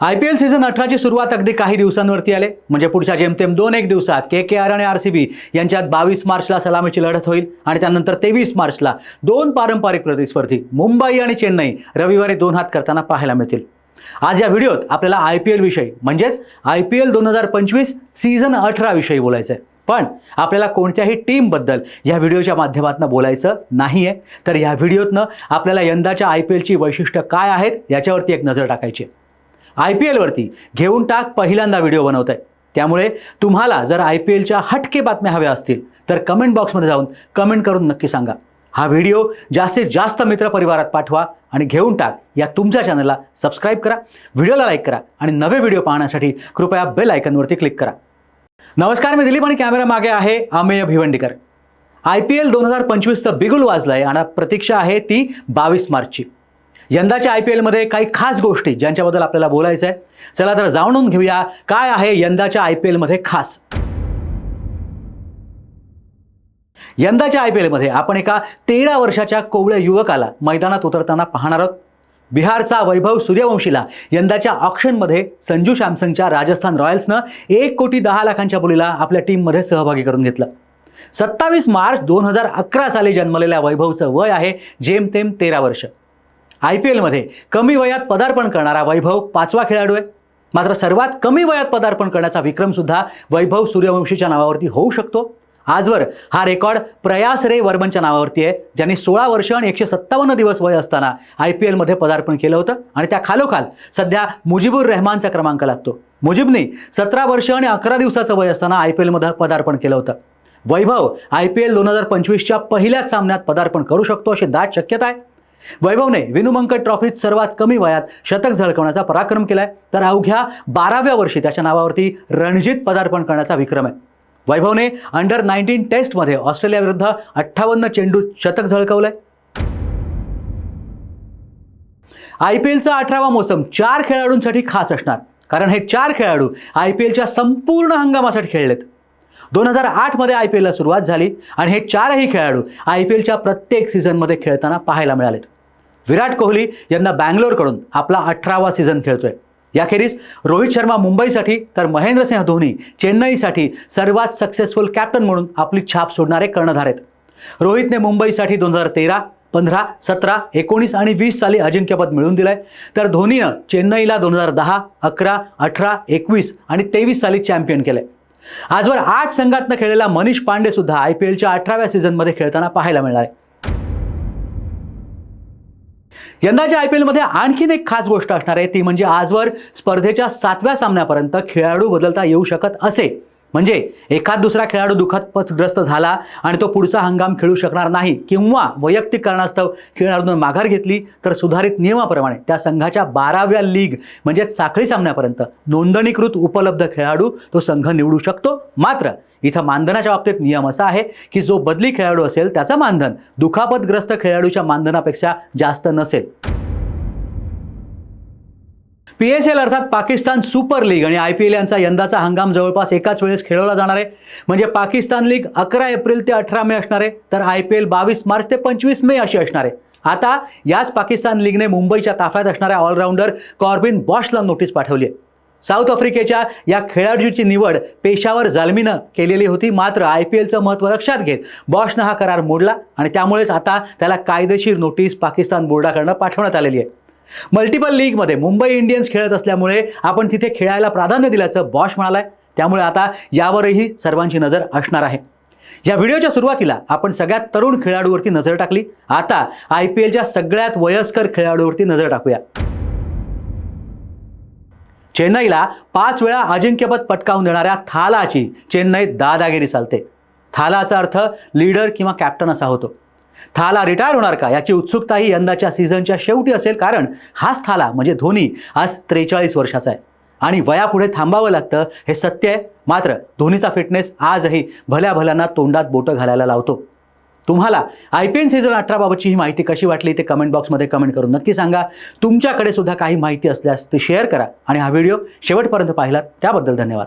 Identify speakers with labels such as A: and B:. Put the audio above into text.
A: I P L season अठराची सुरुवात अगदी काही दिवसांवरती आले. म्हणजे पुढच्या जेमतेम दोन एक दिवसात के के आर आणि आर सी बी यांच्यात बावीस मार्चला सलामीची लढत होईल आणि त्यानंतर तेवीस मार्चला दोन पारंपरिक प्रतिस्पर्धी मुंबई आणि चेन्नई रविवारी दोन हात करताना पाहायला मिळतील. आज या व्हिडिओत आपल्याला आय पी एल विषयी म्हणजेच आय पी एल दोन हजार पंचवीस सीझन अठरा विषयी बोलायचं आहे. पण आपल्याला कोणत्याही टीमबद्दल या व्हिडिओच्या माध्यमातून बोलायचं नाही आहे तर या व्हिडिओतनं आपल्याला यंदाच्या आय पी एलची वैशिष्ट्य काय आहेत याच्यावरती एक नजर टाकायची आहे. आय पी एलवरती घेऊन टाक पहिल्यांदा व्हिडिओ बनवत आहे त्यामुळे तुम्हाला जर आय पी एलच्या हटके बातम्या हव्या असतील तर कमेंट बॉक्समध्ये जाऊन कमेंट करून नक्की सांगा. हा व्हिडिओ जास्तीत जास्त मित्रपरिवारात पाठवा आणि घेऊन टाक. या तुमच्या चॅनलला सबस्क्राईब करा व्हिडिओला लाईक करा आणि नवे व्हिडिओ पाहण्यासाठी कृपया बेल आयकनवरती क्लिक करा. नमस्कार मी दिलीप आणि कॅमेरा मागे आहे Ameya Bhiwandikar. I P L दोन हजार पंचवीसचं बिगुल वाजलं आहे आणि प्रतीक्षा आहे ती बावीस मार्चची. यंदाच्या आय पी एलमध्ये काही खास गोष्टी ज्यांच्याबद्दल आपल्याला बोलायचं आहे चला तर जाणून घेऊया काय आहे यंदाच्या आय पी एलमध्ये खास. यंदाच्या आय पी एलमध्ये आपण एका तेरा वर्षाच्या कोवळ्या युवकाला मैदानात उतरताना पाहणार आहोत. बिहारचा वैभव सूर्यवंशीला यंदाच्या ऑप्शनमध्ये संजू सॅमसंगच्या राजस्थान रॉयल्सनं एक कोटी दहा लाखांच्या बोलीला आपल्या टीममध्ये सहभागी करून घेतलं. सत्तावीस मार्च दोन हजार अकरा साली जन्मलेल्या वैभवचं वय आहे जेमतेम तेरा वर्ष. आय पी एलमध्ये कमी वयात पदार्पण करणारा वैभव पाचवा खेळाडू आहे. मात्र सर्वात कमी वयात पदार्पण करण्याचा विक्रमसुद्धा वैभव सूर्यवंशीच्या नावावरती होऊ शकतो. आजवर हा रेकॉर्ड प्रयास रे वर्मनच्या नावावरती आहे ज्यांनी सोळा वर्ष आणि एकशे सत्तावन्न दिवस वय असताना आय पी एलमध्ये पदार्पण केलं होतं आणि त्या खालोखाल सध्या मुजीबुर रहमानचा क्रमांक लागतो. मुजीबने सतरा वर्ष आणि अकरा दिवसाचं वय असताना आय पी एलमध्ये पदार्पण केलं होतं. वैभव आय पी एल दोन हजार पंचवीसच्या पहिल्याच सामन्यात पदार्पण करू शकतो अशी दाट शक्यता आहे. वैभवने विनुमंकट ट्रॉफीत सर्वात कमी वयात शतक झळकवण्याचा पराक्रम केलाय. तर अवघ्या बाराव्या वर्षी त्याच्या नावावरती रणजित पदार्पण करण्याचा विक्रम आहे. वैभवने अंडर नाईन्टीन टेस्टमध्ये ऑस्ट्रेलियाविरुद्ध अठ्ठावन्न चेंडू शतक झळकवलंय. आय पी एलचा अठरावा मोसम चार खेळाडूंसाठी खास असणार. कारण हे चार खेळाडू आय पी एलच्या संपूर्ण हंगामासाठी खेळलेत. दोन हजार आठमध्ये आय पी एलला सुरुवात झाली आणि हे चारही खेळाडू आय पी एलच्या प्रत्येक सीझनमध्ये खेळताना पाहायला मिळालेत. विराट कोहली यांना बँगलोरकडून आपला अठरावा सीझन खेळतोय. याखेरीज रोहित शर्मा मुंबईसाठी तर महेंद्रसिंह धोनी चेन्नईसाठी सर्वात सक्सेसफुल कॅप्टन म्हणून आपली छाप सोडणारे कर्णधार आहेत. रोहितने मुंबईसाठी दोन हजार तेरा पंधरा सतरा एकोणीस आणि वीस साली अजिंक्यपद मिळवून दिलंय. तर धोनीनं चेन्नईला दोन हजार दहा अकरा अठरा एकवीस आणि तेवीस साली चॅम्पियन केलंय. आजवर आठ संघातनं खेळलेला मनीष पांडे सुद्धा आय पी एलच्या अठराव्या सीझनमध्ये खेळताना पाहायला मिळणार आहे. यंदाच्या आय पी एलमध्ये आणखीन एक खास गोष्ट असणार आहे ती म्हणजे आजवर स्पर्धेच्या सातव्या सामन्यापर्यंत खेळाडू बदलता येऊ शकत असे. म्हणजे एखाद दुसरा खेळाडू दुखापतग्रस्त झाला आणि तो पुढचा हंगाम खेळू शकणार नाही किंवा वैयक्तिक कारणास्तव खेळाडूंना माघार घेतली तर सुधारित नियमाप्रमाणे त्या संघाच्या बाराव्या लीग म्हणजेच साखळी सामन्यापर्यंत नोंदणीकृत उपलब्ध खेळाडू तो संघ निवडू शकतो. मात्र इथं मानधनाच्या बाबतीत नियम असा आहे की जो बदली खेळाडू असेल त्याचं मानधन दुखापतग्रस्त खेळाडूच्या मानधनापेक्षा जास्त नसेल. पी एस एल अर्थात पाकिस्तान सुपर लीग आणि आय पी एल यांचा यंदाचा हंगाम जवळपास एकाच वेळेस खेळवला जाणार आहे. म्हणजे पाकिस्तान लीग अकरा एप्रिल ते अठरा मे असणार आहे तर आय पी एल बावीस मार्च ते पंचवीस मे अशी असणार आहे. आता याच पाकिस्तान लीगने मुंबईच्या ताफ्यात असणाऱ्या ऑलराऊंडर कॉर्बिन बॉशला नोटीस पाठवली आहे. साऊथ आफ्रिकेच्या या खेळाडूची निवड पेशावर जालमीनं केलेली होती मात्र आय पी एलचं महत्त्व लक्षात घेत बॉशनं हा करार मोडला आणि त्यामुळेच आता त्याला कायदेशीर नोटीस पाकिस्तान बोर्डाकडनं पाठवण्यात आलेली आहे. मल्टिपल लीगमध्ये मुंबई इंडियन्स खेळत असल्यामुळे आपण तिथे खेळायला प्राधान्य दिल्याचं बॉश म्हणालाय. त्यामुळे आता यावरही सर्वांची नजर असणार आहे. या व्हिडिओच्या सुरुवातीला आपण सगळ्यात तरुण खेळाडूवरती नजर टाकली. आता आय पी एलच्या सगळ्यात वयस्कर खेळाडूवरती नजर टाकूया. चेन्नईला पाच वेळा अजिंक्यपद पटकावून देणाऱ्या थालाची चेन्नईत दादागिरी चालते. थालाचा अर्थ लीडर किंवा कॅप्टन असा होतो. थाला रिटायर होणार का? याची उत्सुकताही यंदाच्या सीझनच्या शेवटी असेल कारण हाच थाला म्हणजे धोनी आज त्रेचाळीस वर्षाचा आहे. आणि वयापुढे थांबावं लागतं हे सत्य आहे. मात्र धोनीचा फिटनेस आजही भल्या भल्यांना तोंडात बोटं घालायला लावतो. तुम्हाला आय पी एल सीझन अठराबाबतची ही माहिती कशी वाटली ते कमेंट बॉक्समध्ये कमेंट करून नक्की सांगा. तुमच्याकडे सुद्धा काही माहिती असल्यास ती शेअर करा. आणि हा व्हिडिओ शेवटपर्यंत पाहिलात त्याबद्दल धन्यवाद.